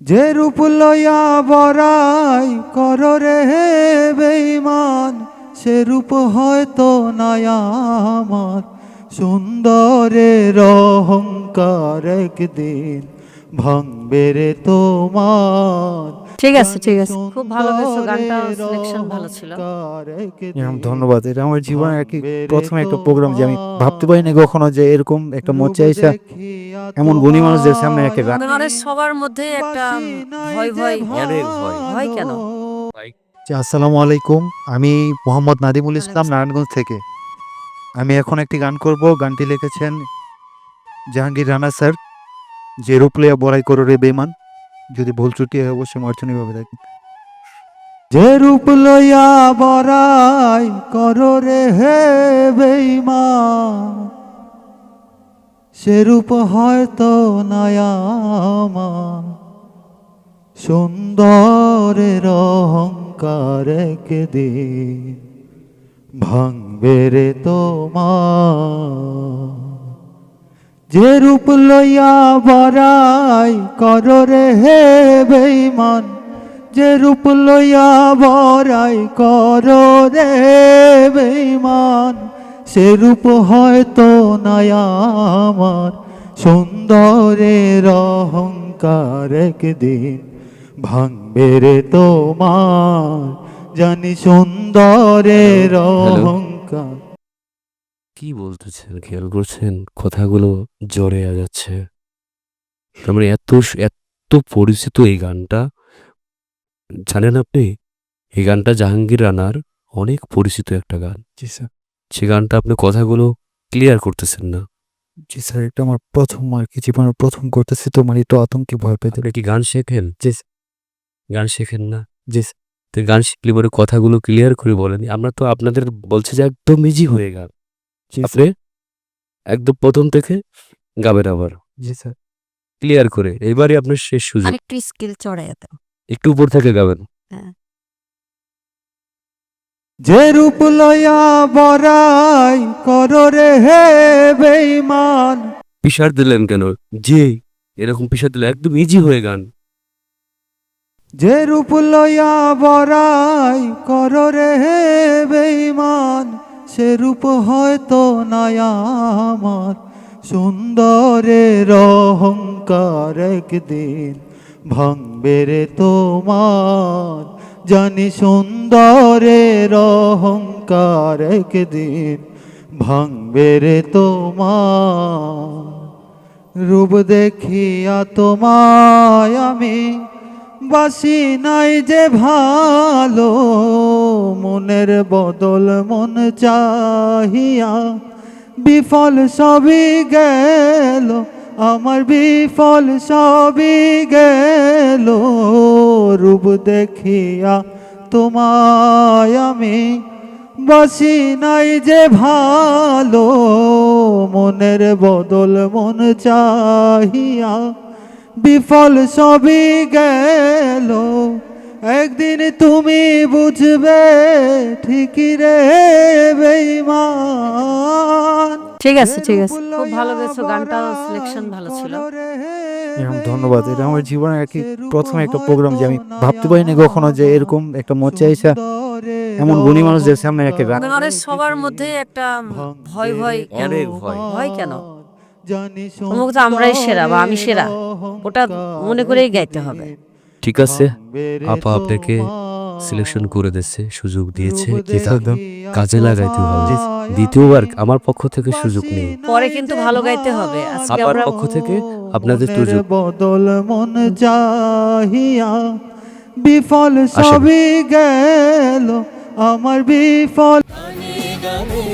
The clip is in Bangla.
যে রূপ লইয়া বরাই কর রে বেইমান সে রূপ হয়তো আমার। সুন্দরের অহংকার একদিন ভাঙবে রে তোমার। ঠিক আছে ঠিক আছে। খুব ভালো গেছো গানটা সিলেকশন ভালো ছিল। ধন্যবাদ এটা আমার জীবনের কি প্রথম একটা প্রোগ্রাম যে আমি ভাবতে পারিনি কখনো যে এরকম একটা মঞ্চে আইসা এমন গুণী মানুষদের সামনে একটা গান মানে সবার মধ্যে একটা ভয় ভয়। ভয়। কেন? আসসালামু আলাইকুম। আমি মোহাম্মদ নাদিমুল ইসলাম নারায়ণগঞ্জ থেকে। আমি এখন একটি গান করব। গানটি লিখেছেন জাহাঙ্গীর রানা স্যার যে রূপলিয়া বড়াই করো রে বেমান যদি ভুল ত্রুটি হয় অবশ্যই মার্চনীভাবে দেখেন যে রূপ লইয়া বরাই কর রে হে বেইমান সে রূপ হয়তো নায়ামা। সুন্দরের অহংকার একদিন ভাঙবে রে তোমার। যে রূপ লইয়া বরাই কর রে হে বেইমান যে রূপ লইয়া বরাই কর রে বেইমান সে রূপ হয়তো আমার। সুন্দরের অহংকার একদিন ভাঙবে রে তোমার। জানি সুন্দরের অহংকার কি বলতেছেন? খেয়াল করছেন? কথাগুলো জোরে আ যাচ্ছে। মানে এত এত পরিচিত এই গানটা। জানেন আপনি? এই গানটা জাহাঙ্গীর রানার অনেক পরিচিত একটা গান। জি স্যার। সে গানটা আপনি কথাগুলো ক্লিয়ার করতেছেন না। জি স্যার এটা আমার প্রথম আর কি জীবনের প্রথম করতেছি তো মানে একটু আতঙ্কে ভয় পেতে আপনি কি গান শেখেন? জি গান শেখেন না? জি। তো গান শিখলে পরে কথাগুলো ক্লিয়ার করে বলেন। আমরা তো আপনাদের বলছে যে একদম ইজি হয়ে গান জি স্যার। আপনি একদম প্রথম থেকে গাবেন আবার। জি স্যার। ক্লিয়ার করে। এবারে আপনার শেষ সুযোগ। আরেকটু স্কিল চড়াই দেন একটু উপর থেকে গাবেন। যে রূপ লইয়া বরাই কর রে হে বেইমান পিসার দিলেন কেন? যে এরকম পিসার দিলে একদম ইজি হয়ে গান যে রূপ লইয়া বরাই কর রে হে বেইমান সে রূপ হয়তো নাই আমার। সুন্দরের অহংকার একদিন ভাঙবে রে তোমার জানি সুন্দরের অহংকার একদিন ভাঙবে রে তোমার। রূপ দেখিয়া তোমায় আমি বাসি নাই যে ভালো, মনের বদল মন চাহিয়া বিফল সবই গেল। আমার বিফল সবই গেল। রূপ দেখিয়া তোমায় আমি বাসি নাই যে ভালো। মনের বদল মন চাহিয়া বিফল সবই গেল। একদিন তুমি বুঝবে ঠিকই রে বেইমান ঠিক আছে ঠিক আছে। খুব ভালো গেছো গানটা সিলেকশন ভালো ছিল। এরকম ধন্যবাদ এটা আমার জীবনের আর কি প্রথম একটা প্রোগ্রাম যে আমি ভাবতে পারিনি কখনো যে এরকম একটা মঞ্চে আইসা এমন গুণী মানুষদের সামনে একটা গান মানে সবার মধ্যে একটা ভয় ভয় কেন? অনেক ভয়। ভয় কেন? অমুক তো আমরাই সেরা বা আমি সেরা ওটা মনে করেই গাইতে হবে। ঠিক আছে আপা আপনাকে সিলেকশন করে দিচ্ছে সুযোগ দিয়েছে। কাজে লাগাইতে হবে। দ্বিতীয়বার আমার পক্ষ থেকে সুযোগ নেই। পরে কিন্তু ভালো গাইতে হবে। আজকে আপার পক্ষ থেকে আপনাদের সুযোগ বদল মন চাহিয়া বিফল সবই গেল। আমার বিফল গানে গানে